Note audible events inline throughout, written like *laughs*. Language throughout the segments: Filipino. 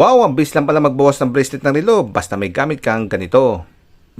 Wow, ang bilis lang pala magbawas ng bracelet ng relo basta may gamit kang ganito.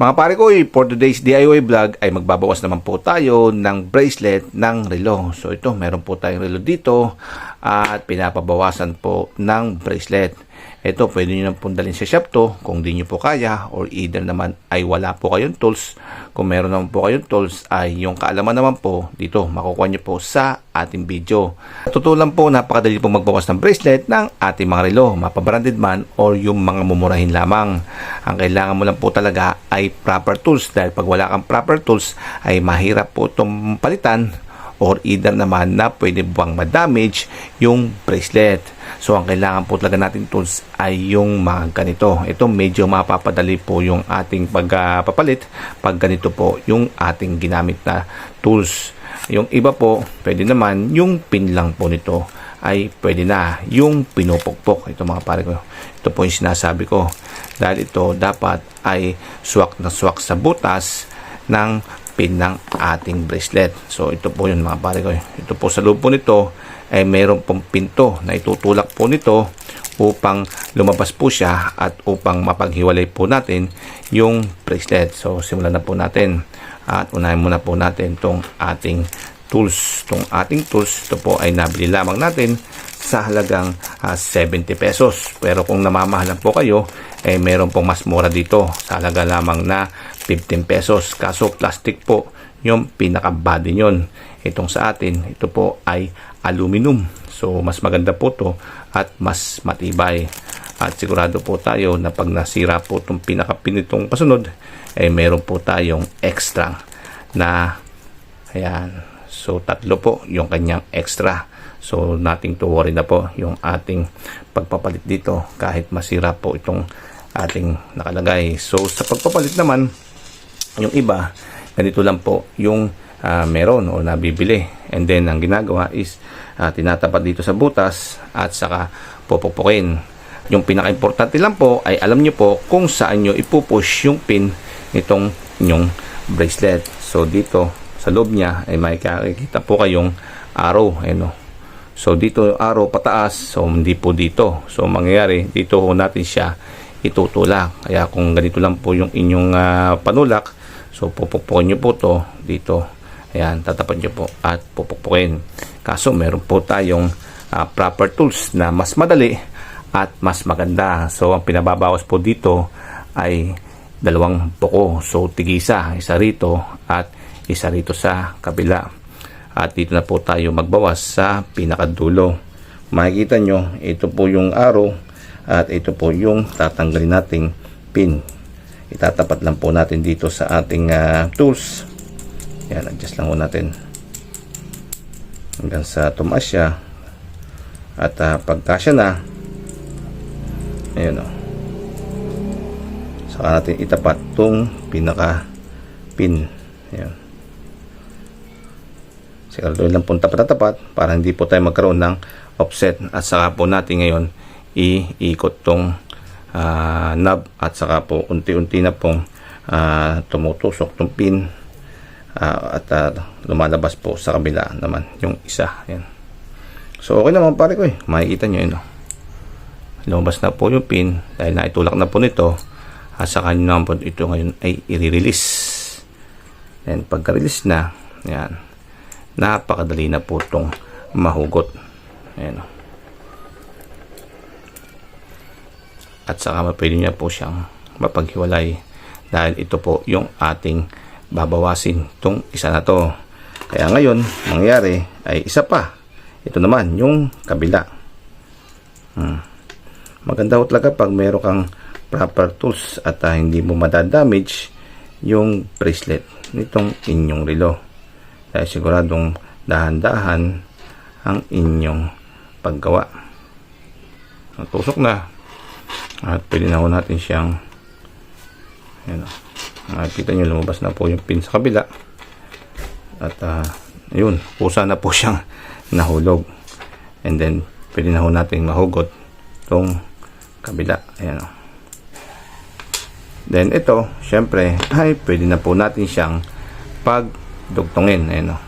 Mga pare ko, eh, for today's DIY vlog ay magbabawas naman po tayo ng bracelet ng relo. So ito, meron po tayong relo dito at pinapabawasan po ng bracelet. Ito, pwede nyo nang pundalin sa shop to kung di nyo po kaya or either naman ay wala po kayong tools. Kung meron naman po kayong tools ay yung kaalaman naman po dito makukuha nyo po sa ating video. Tutulan po napakadali po magbawas ng bracelet ng ating mga relo, mapabranded man or yung mga mumurahin lamang. Ang kailangan mo lang po talaga ay proper tools dahil pag wala kang proper tools ay mahirap po itong palitan or either naman na pwede bang ma-damage yung bracelet. So, ang kailangan po talaga natin tools ay yung mga ganito. Ito medyo mapapadali po yung ating pagpapalit pag ganito po yung ating ginamit na tools. Yung iba po, pwede naman yung pin lang po nito ay pwede na yung pinupukpok. Ito mga pare ko. Ito po yung sinasabi ko. Dahil ito dapat ay swak na swak sa butas ng pin ng ating bracelet. So ito po yun mga pare ko. Ito po sa loob po nito ay mayroon pong pinto na itutulak po nito upang lumabas po siya at upang mapaghiwalay po natin yung bracelet. So simulan na po natin at unahin muna po natin tong ating tools. Tong ating tools, ito po ay nabili lamang natin sa halagang ah, 70 pesos. Pero kung namamahalan po kayo, eh meron pong mas mura dito sa halaga lamang na 15 pesos. Kaso plastic po yung pinaka-body nyon. Itong sa atin, ito po ay aluminum. So mas maganda po to at mas matibay. At sigurado po tayo na pag nasira po itong pinaka-pinitong kasunod, eh meron po tayong extra na ayan. So tatlo po yung kanyang extra. So nothing to worry na po yung ating pagpapalit dito kahit masira po itong ating nakalagay. So sa pagpapalit naman, yung iba, ganito lang po yung ah, meron o nabibili. And then ang ginagawa is ah, tinatapat dito sa butas at saka pupupukin. Yung pinaka-importante lang po ay alam nyo po kung saan nyo ipupush yung pin nitong inyong bracelet. So dito sa loob niya ay may makikita po kayong arrow. Ano. So dito arrow pataas, so hindi po dito. So mangyayari dito ho natin siya itutulak. Kaya kung ganito lang po yung inyong ah, panulak, so pupukpukin nyo po to dito. Ayan, tatapan nyo po at pupukpukin. Kaso meron po tayong ah, proper tools na mas madali at mas maganda. So ang pinababawas po dito ay dalawang buko. So tigisa, isa rito at isa rito sa kabila. At dito na po tayo magbawas sa pinakadulo. Makikita nyo, ito po yung arrow at ito po yung tatanggalin nating pin. Itatapat lang po natin dito sa ating ah, tools. Yan, adjust lang po natin. Hanggang sa tumaas siya. At uh, pagkasya na, ayun o. Saka natin itapat tong pinaka pin. Ayan. Siguraduhin lang po tapat na tapat para hindi po tayo magkaroon ng offset. At saka po natin ngayon iikot tong ah, knob at saka po unti-unti na pong ah, tumutusok tong pin Ah, at ah, lumalabas po sa kabila naman yung isa. Ayan. So okay naman pare ko eh. Makikita nyo yun. Oh. Lumabas na po yung pin dahil naitulak na po nito at saka nyo naman po ito ngayon ay i-release. Then pagka-release na, yan, napakadali na po itong mahugot. Ayan. oh. At saka pwede niya po siyang mapaghiwalay dahil ito po yung ating babawasin itong isa na to. Kaya ngayon, mangyayari ay isa pa. Ito naman, yung kabila. Hmm. Maganda ho talaga pag meron kang proper tools at ah, hindi mo madadamage yung bracelet nitong inyong relo. Dahil siguradong dahan-dahan ang inyong paggawa. Tusok na. At pwede na natin siyang o. Makikita nyo lumabas na po yung pin sa kabila. At uh, ayun, pusa na po *laughs* siyang nahulog. And then, pwede na natin mahugot itong kabila. Ayan o. Then ito, syempre, *laughs* ay pwede na po natin siyang pagdugtongin. Ayan o.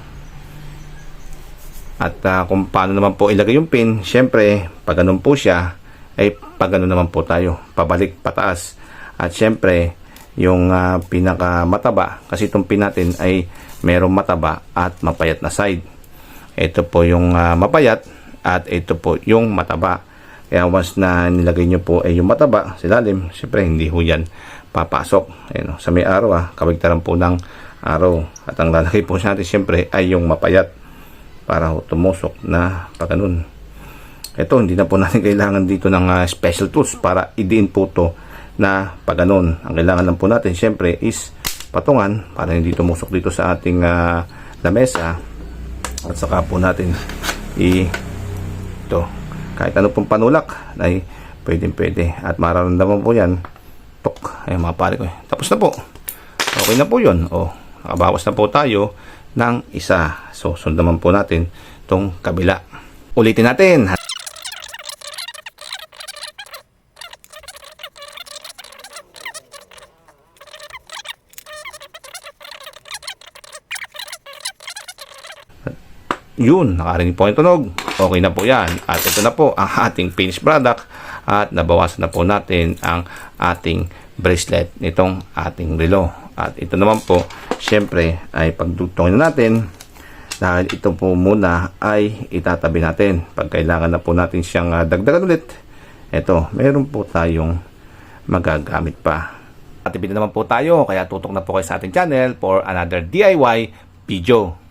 At uh, kung paano naman po ilagay yung pin, syempre, pag ganun po siya, ay pagano naman po tayo, pabalik, pataas. At syempre, yung ah, pinakamataba, kasi itong pin natin ay merong mataba at mapayat na side. Ito po yung ah, mapayat at ito po yung mataba. Kaya once na nilagay nyo po ay yung mataba sa ilalim, syempre hindi ho yan papasok. Ayun, oh, sa may araw ah, kabaligtaran po ng araw. At ang lalagay po natin syempre ay yung mapayat para tumusok na paganoon. Ito, hindi na po *laughs* natin kailangan dito ng ah, special tools para idiin po to na paganon. Ang kailangan lang po natin syempre is patungan para hindi tumusok dito sa ating ah, lamesa at saka po natin i ito kahit ano pong panulak ay pwedeng pwede at mararamdaman po yan tok ay mga pare ko eh. tapos na po okay na po yun o nakabawas na po tayo ng isa so sundaman po natin tong kabila ulitin natin yun, nakarinig po yung tunog. Okay na po yan. At ito na po ang *laughs* ating finished product. At nabawasan na po natin ang ating bracelet nitong ating relo. At ito naman po, syempre, ay pagdugtongin na natin. Dahil ito po muna ay itatabi natin. Pag kailangan na po natin siyang ah, dagdagan ulit, ito, meron po tayong magagamit pa. At ibig na naman po tayo, kaya tutok na po kayo sa ating channel for another DIY video.